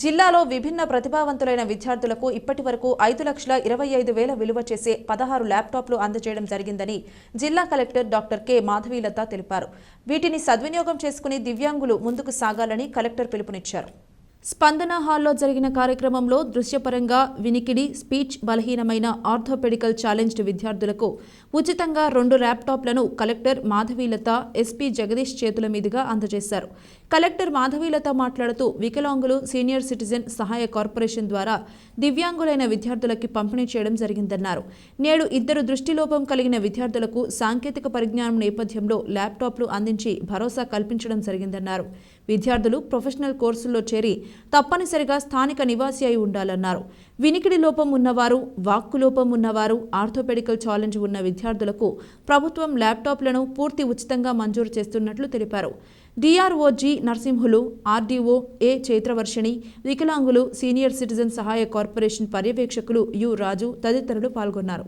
జిల్లాలో విభిన్న ప్రతిభావంతులైన విద్యార్థులకు ఇప్పటి వరకు ఐదు లక్షల ఇరవై ఐదు వేల విలువ చేసే పదహారు ల్యాప్టాప్లు అందజేయడం జరిగిందని జిల్లా కలెక్టర్ డాక్టర్ కె. మాధవీలత తెలిపారు. వీటిని సద్వినియోగం చేసుకుని దివ్యాంగులు ముందుకు సాగాలని కలెక్టర్ పిలుపునిచ్చారు. స్పందన హాల్లో జరిగిన కార్యక్రమంలో దృశ్యపరంగా వినికిడి స్పీచ్ బలహీనమైన ఆర్థోపెడికల్ ఛాలెంజ్డ్ విద్యార్థులకు ఉచితంగా రెండు ల్యాప్టాప్లను కలెక్టర్ మాధవీలత ఎస్పీ జగదీష్ చేతుల మీదుగా అందజేశారు. కలెక్టర్ మాధవీలత మాట్లాడుతూ వికలాంగులు సీనియర్ సిటిజన్ సహాయ కార్పొరేషన్ ద్వారా దివ్యాంగులైన విద్యార్థులకి పంపిణీ చేయడం జరిగిందన్నారు. నేడు ఇద్దరు దృష్టిలోపం కలిగిన విద్యార్థులకు సాంకేతిక పరిజ్ఞానం నేపథ్యంలో ల్యాప్టాప్లు అందించి భరోసా కల్పించడం జరిగిందన్నారు. విద్యార్థులు ప్రొఫెషనల్ కోర్సుల్లో చేరి తప్పనిసరిగా స్థానిక నివాసి అయి ఉండాలన్నారు. వినికిడి లోపం ఉన్నవారు వాక్కు లోపం ఉన్నవారు ఆర్థోపెడికల్ ఛాలెంజ్ ఉన్న విద్యార్థులకు ప్రభుత్వం ల్యాప్టాప్లను పూర్తి ఉచితంగా మంజూరు చేస్తున్నట్లు తెలిపారు. DRO G Narasimhulu RDO A Chaitravarshini వికలాంగులు సీనియర్ సిటిజన్ సహాయ కార్పొరేషన్ పర్యవేక్షకులు యు రాజు తదితరులు పాల్గొన్నారు.